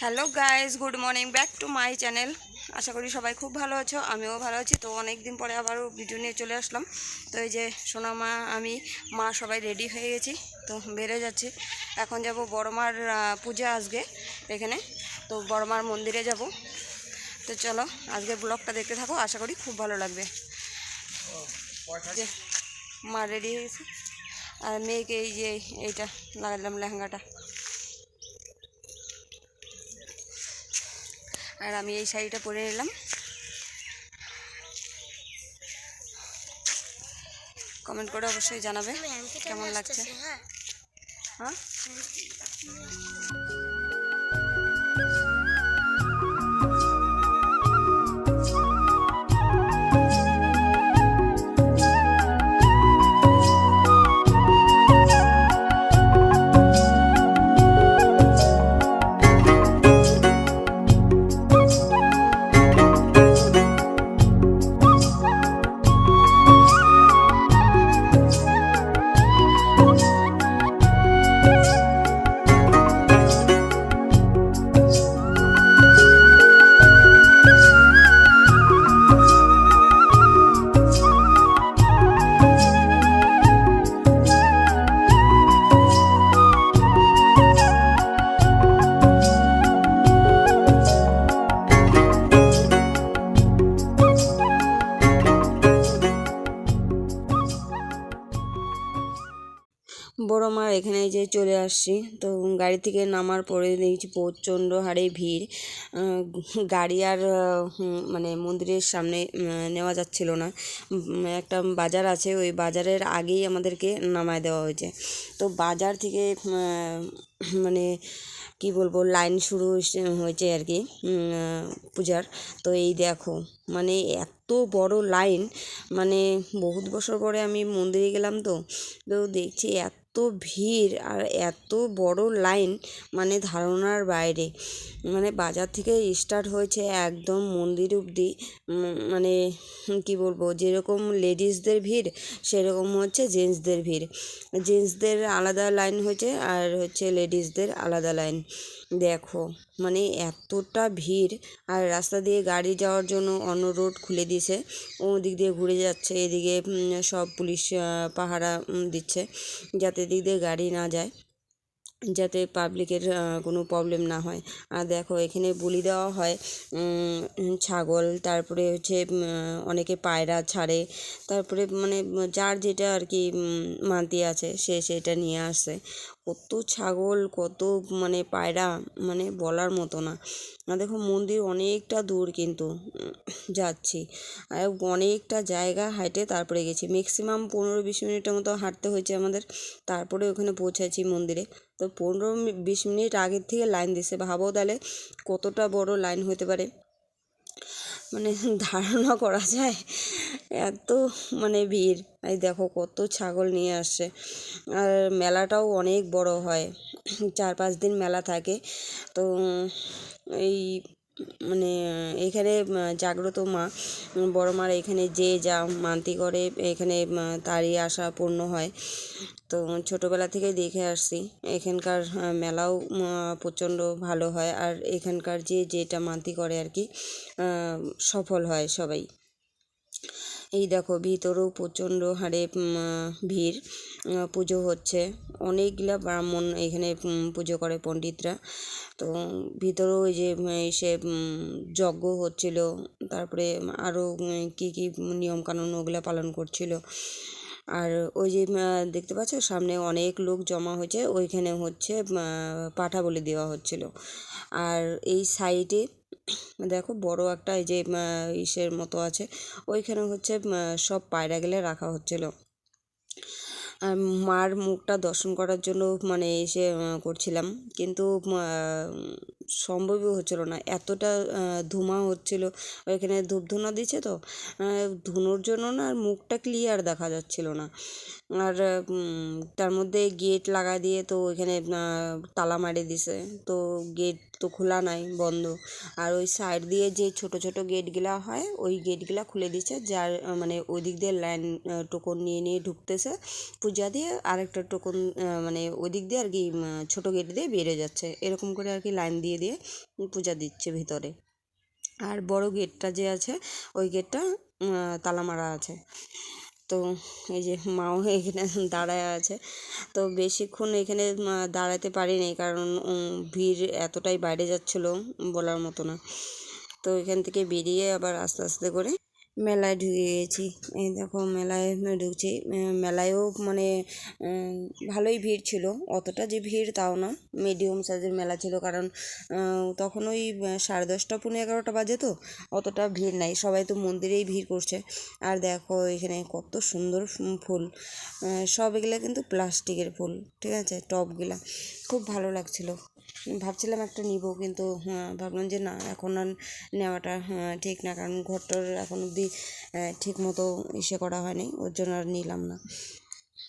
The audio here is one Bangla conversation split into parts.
Hello guys good morning back to my channel আশা করি সবাই খুব ভালো আছো, আমিও ভালো আছি। তো অনেক দিন পরে আবারও ভিডিও নিয়ে চলে আসলাম। তো এই যে সোনা মা আমি, মা সবাই রেডি হয়ে গেছি। তো বেড়ে যাচ্ছি। এখন যাব বড়মার পূজা আজকে এখানে। তো বড়মার মন্দিরে যাব। তো চলো, আজকে ব্লগটা দেখতে থাকো। আশা করি খুব ভালো লাগবে। মা রেডি হয়ে গেছে। আর মেয়েকে এই যে, এইটা লাগালাম লেহেঙ্গাটা। আর আমি এই শাড়িটা পরে নিলাম কমেন্ট করে অবশ্যই জানাবে কেমন লাগছে? হ্যাঁ? বড় মার এখানে যে চলে আসছি। তো গাড়ি থেকে নামার পরে দেখছি প্রচণ্ড হারে ভিড়। গাড়ি আর মানে মন্দিরের সামনে নেওয়া যাচ্ছিল না। একটা বাজার আছে, ওই বাজারের আগেই আমাদেরকে নামায় দেওয়া হয়েছে। তো বাজার থেকে মানে কি বলব, লাইন শুরু হয়েছে আর কি পূজার। তো এই দেখো মানে এত বড় লাইন মানে বহুত বছর পরে আমি মন্দিরে গেলাম তো। তো দেখছি এত ভিড় আর এত বড় লাইন মানে ধারণার বাইরে। মানে বাজার থেকে স্টার্ট হয়েছে একদম মন্দির অবধি। মানে কি বলব, যেরকম লেডিসদের ভিড়, সেরকম হচ্ছে জেন্টসদের ভিড়। জেন্টসদের আলাদা লাইন হয়েছে আর হচ্ছে লেডিসদের আলাদা লাইন। দেখো মানে এতটা ভিড় আর রাস্তা দিয়ে গাড়ি যাওয়ার জন্য অন্য রোড খুলে দিয়েছে। ওদিক দিয়ে ঘুরে যাচ্ছে, এদিকে সব পুলিশ পাহারা দিচ্ছে যাতে এদিক দিয়ে গাড়ি না যায়, যাতে পাবলিকের কোনো প্রবলেম না হয়। আর দেখো, এখানে বলি দেওয়া হয় ছাগল, তারপরে হচ্ছে অনেকে পায়রা ছাড়ে, তারপরে মানে যার যেটা আর কি মানতি আছে, সে সেটা নিয়ে আসে। কত ছাগল, কত মানে পায়রা মানে বলার মতো না। দেখো মন্দির অনেকটা দূর কিন্তু যাচ্ছি। অনেকটা জায়গা হাঁটে তারপরে গেছি। ম্যাক্সিমাম পনেরো বিশ মিনিটের মতো হাঁটতে হয়েছে আমাদের। তারপরে ওখানে পৌঁছেছি মন্দিরে। তো পনেরো বিশ মিনিট আগের থেকে লাইন দিছে ভাবো তাহলে কতটা বড় লাইন হতে পারে। মানে ধারণা করা যায়। এত মানে ভিড়। এই দেখো কত ছাগল নিয়ে আসছে আর মেলাটাও অনেক বড় হয়। চার পাঁচ দিন মেলা থাকে। তো এই মানে এখানে জাগ্রত মা, বড় মার এখানে যে যা মানতি করে, এখানে তারই আশা পূর্ণ হয়। তো ছোটোবেলা থেকে দেখে আসছি। এখানকার মেলাও প্রচণ্ড ভালো হয়। আর এখানকার যে যেটা মানতি করে আর কি সফল হয় সবাই। এই দেখো ভিতরেও প্রচণ্ড হারে ভিড় পুজো হচ্ছে। অনেকগুলা ব্রাহ্মণ এখানে পুজো করে পণ্ডিতরা। তো ভিতরেও ওই যে এসে যজ্ঞ হচ্ছিল। তারপরে আরও কী কী নিয়মকানুন ওগুলো পালন করছিল। আর ওই যে দেখতে পাচ্ছ, সামনে অনেক লোক জমা হয়েছে। ওইখানে হচ্ছে পাঠা বলি দেওয়া হচ্ছিল। আর এই সাইডে দেখো বড় একটা এই যে ইসের মতো আছে। ওইখানে হচ্ছে সব পায়রা গেলে রাখা হচ্ছিল। আর মার মুখটা দর্শন করার জন্য মানে এসে করছিলাম। কিন্তু সম্ভবই হচ্ছিল না। এতটা ধোঁয়া হচ্ছিল। ওইখানে ধূপ ধুনো দিচ্ছে তো। ধুনোর জন্য না আর মুখটা ক্লিয়ার দেখা যাচ্ছিল না। আর তার মধ্যে গেট লাগা দিয়ে তো ওইখানে তালা মারি দিছে। তো গেট তো খোলা নাই, বন্ধ। আর ওই সাইড দিয়ে যে ছোট ছোট গেটগুলা হয়, ওই গেটগুলা খুলে দিচ্ছে। যার মানে ওই দিক দিয়ে লাইন টোকন নিয়ে নিয়ে ঢুকতেছে। পূজা দিয়ে আরেকটা টোকন মানে ওই দিক দিয়ে আর কি ছোটো গেট দিয়ে বেরিয়ে যাচ্ছে। এরকম করে আর কি লাইন দিয়ে দিয়ে দিয়ে পূজা দিচ্ছে ভিতরে। আর বড় গেটটা যে আছে, ওই গেটটা তালা মারা আছে। তো এই যে মাও এখানে দাঁড়ায় আছে। তো বেশিক্ষণ এখানে দাঁড়াতে পারিনি কারণ ভিড় এতটাই বাইরে যাচ্ছিল বলার মতো না। তো এখান থেকে বেরিয়ে আবার আস্তে আস্তে করে মেলায় ঢুকে গেছি। এই দেখো মেলায় ঢুকছি। মেলায়ও মানে ভালোই ভিড় ছিল। অতটা যে ভিড় তাও না মিডিয়াম সাইজের মেলা ছিল। কারণ তখন ওই সাড়ে দশটা পনেরো এগারোটা বাজে তো। অতটা ভিড় নাই। সবাই তো মন্দিরেই ভিড় করছে। আর দেখো এখানে কত সুন্দর ফুল। সব এগুলো কিন্তু প্লাস্টিকের ফুল। ঠিক আছে? টবগুলা খুব ভালো লাগছিল। ভাবছিলাম একটা নিব, কিন্তু ভাবলাম যে না, এখন আর নেওয়াটা ঠিক না, কারণ ঘরটার এখন অবধি ঠিক মতো ইসে করা হয়নি, ওর জন্য আর নিলাম না।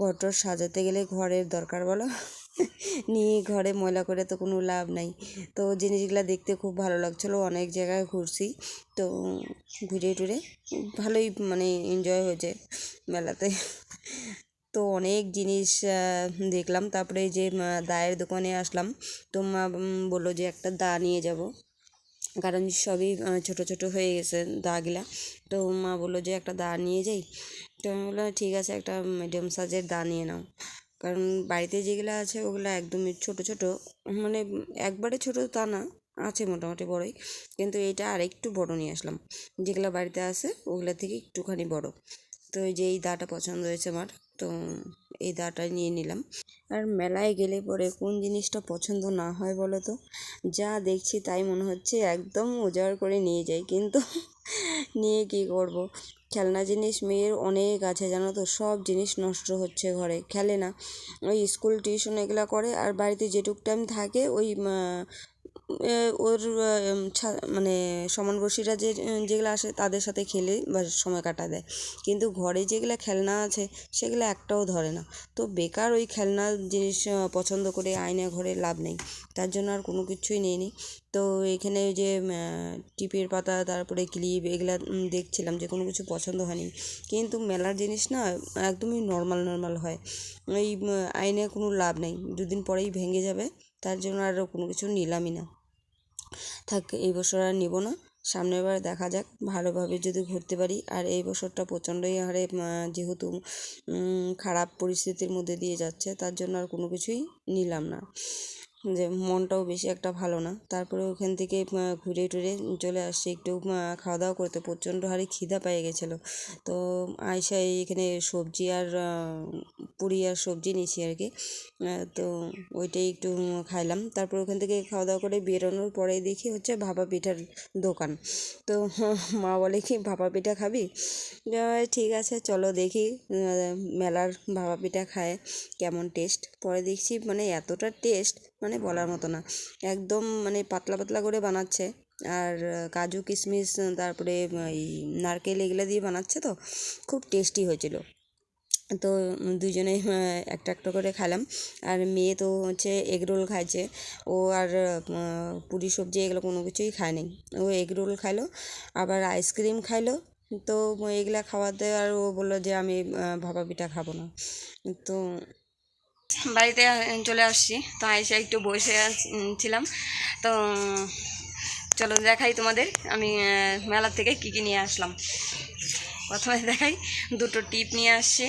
ঘরটার সাজাতে গেলে ঘরের দরকার বলো? নিয়ে ঘরে ময়লা করে তো কোনো লাভ নাই। তো জিনিসগুলো দেখতে খুব ভালো লাগছিল, অনেক জায়গায় ঘুরছি। তো ঘুরে টুরে ভালোই মানে এনজয় হয়েছে মেলাতে। তো অনেক জিনিস দেখলাম। তারপরে যে দায়ের দোকানে আসলাম। তো মা বলল যে একটা দা নিয়ে যাব। কারণ সবই ছোট ছোট হয়ে গেছে দাগুলা। তো মা বলল যে একটা দা নিয়ে যাই। তো আমি বললাম, ঠিক আছে, একটা মিডিয়াম সাইজের দা নিয়ে নাও। কারণ বাড়িতে যেগুলো আছে, ওগুলো একদমই ছোট ছোট। মানে একবারে ছোট তা না, আছে মোটামুটি বড়ই। কিন্তু এইটা আর একটু বড় নিয়ে আসলাম। যেগুলো বাড়িতে আছে, ওগুলো থেকে একটুখানি বড়। তো এই যে এই দাটা পছন্দ হয়েছে আমার, তো এই দাটা নিয়ে নিলাম। আর মেলায় গেলে পরে কোন জিনিসটা পছন্দ না হয় বলো তো? যা দেখছি তাই মনে হচ্ছে একদম উজাড় করে নিয়ে যাই, কিন্তু নিয়ে কী করব? খেলনা জিনিস মেয়ের অনেক আছে জানো তো, সব জিনিস নষ্ট হচ্ছে ঘরে, খেলে না। ওই স্কুল টিউশন এগুলো করে, আর বাড়িতে যেটুক টাইম থাকে ওই ওর মানে সমানবর্ষীরা যে, যেগুলো আসে তাদের সাথে খেলে বা সময় কাটা দেয়। কিন্তু ঘরে যেগুলো খেলনা আছে সেগুলো একটাও ধরে না। তো বেকার ওই খেলনা জিনিস পছন্দ করে আয়না ঘরে লাভ নেই। তার জন্য আর কোনো কিছুই নিইনি তো এখানে ওই যে টিপের পাতা, তারপরে ক্লিপ এগুলো দেখছিলাম যে কোনো কিছু পছন্দ হয়নি। কিন্তু মেলার জিনিস না একদমই নর্মাল নর্মাল হয়। ওই আয়নায় কোনো লাভ নেই। দুদিন পরেই ভেঙে যাবে। তার জন্য আর কোনো কিছু নিলামই না। থাক, এই বছর আর নিব না। সামনের বার দেখা যাক, ভালোভাবে যদি ঘুরতে পারি। আর এই বছরটা প্রচণ্ডই হারে যেহেতু খারাপ পরিস্থিতির মধ্যে দিয়ে যাচ্ছে, তার জন্য আর কোনো কিছুই নিলাম না। যে মনটাও বেশি একটা ভালো না। তারপরে ওখান থেকে ঘুরে টুরে চলে আসছি। একটু খাওয়া দাওয়া করতে। প্রচণ্ড হারে খিদা পেয়ে গেছিল। তো আয়সা এখানে সবজি আর পুরি আর সবজি নিয়েছি আর কি তো ওইটাই একটু খাইলাম। তারপর ওখান থেকে খাওয়া দাওয়া করে বেরোনোর পরে দেখি হচ্ছে ভাপা পিঠার দোকান। তো মা বলে কি, ভাপা পিঠা খাবি? ঠিক আছে, চলো দেখি। মেলার ভাপা পিঠা খায়। কেমন টেস্ট? পরে দেখছি মানে এতটা টেস্ট মানে বলার মতো না। একদম মানে পাতলা পাতলা করে বানাচ্ছে। আর কাজু, কিশমিশ তারপরে এই নারকেল এগুলো দিয়ে বানাচ্ছে তো। খুব টেস্টি হয়েছিল। তো দুজনে একটা একটা করে খেলাম আর মেয়ে তো হচ্ছে এগ রোল খাইছে। ও আর পুরি সবজি এগুলো কোনো কিছুই খায় নি ও এগ রোল খাইলো, আবার আইসক্রিম খাইলো। তো, এগুলা খাওয়াতে আর ও বলল যে আমি ভাপা পিঠা খাব না। তো বাড়িতে চলে আসছি। তো আইসা একটু বসে ছিলাম। তো, চলো দেখাই তোমাদের। আমি মেলার থেকে কী কী নিয়ে আসলাম। প্রথমে দেখাই, দুটো টিপ নিয়ে আসছি।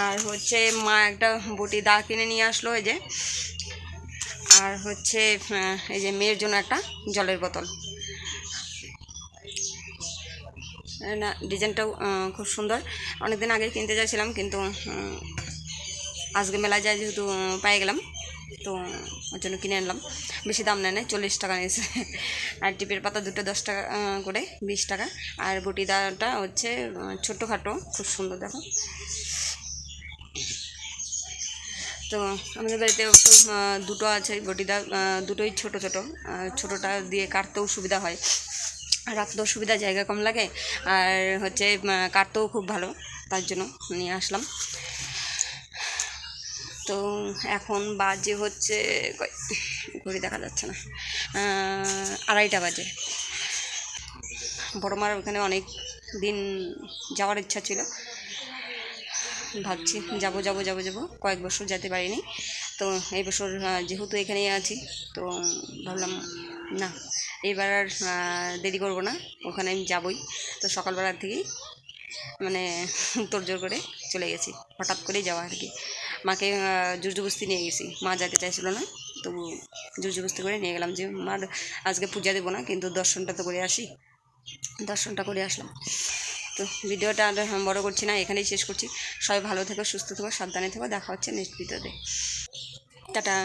আর হচ্ছে, মা একটা বটি দা কিনে নিয়ে আসলো এই যে। আর হচ্ছে এই যে মেয়ের জন্য একটা জলের বোতল। না, ডিজাইনটাও খুব সুন্দর। অনেকদিন আগে কিনতে চাইছিলাম, কিন্তু আজকে মেলায় যায় যেহেতু পেয়ে গেলাম, তো ওর জন্য কিনে আনলাম। বেশি দাম নেয় না চল্লিশ টাকা নিয়েছে। আর টিপের পাতা দুটো দশ টাকা করে, বিশ টাকা। আর বটি দাটা হচ্ছে ছোটোখাটো খুব সুন্দর, দেখো। তো আমাদের বাড়িতে দুটো আছে বটিদা দুটোই ছোট ছোট। ছোটোটা দিয়ে কাটতেও সুবিধা হয়। রাখতেও সুবিধা, জায়গা কম লাগে। আর হচ্ছে কাটতেও খুব ভালো, তার জন্য নিয়ে আসলাম। তো এখন বাজে হচ্ছে ঘড়ি দেখা যাচ্ছে না। আড়াইটা বাজে। বড় মার ওখানে অনেক দিন যাওয়ার ইচ্ছা ছিল। ভাবছি যাব যাব যাব যাব। কয়েক বছর যেতে পারিনি। তো এই বছর যেহেতু এখানেই আছি, তো ভাবলাম না, এবার আর দেরি করব না। ওখানে আমি যাবই। তো সকালবেলার থেকেই মানে তোড়জোড় করে চলে গেছি। হঠাৎ করেই যাওয়া আর কি। মাকে জুজুবস্তি নিয়ে গেছি। মা যেতে চাইছিল না, তবু জুজুবস্তি করে নিয়ে গেলাম যে, মার, আজকে পূজা দেবো না, কিন্তু দর্শনটা তো করে আসি। দর্শনটা করে আসলাম। তো ভিডিওটা আর বড় করছি না, এখানেই শেষ করছি। সবাই ভালো থেকো, সুস্থ থেকো, সাবধানে থেকো, দেখা হচ্ছে নেক্সট ভিডিওতে টাটা।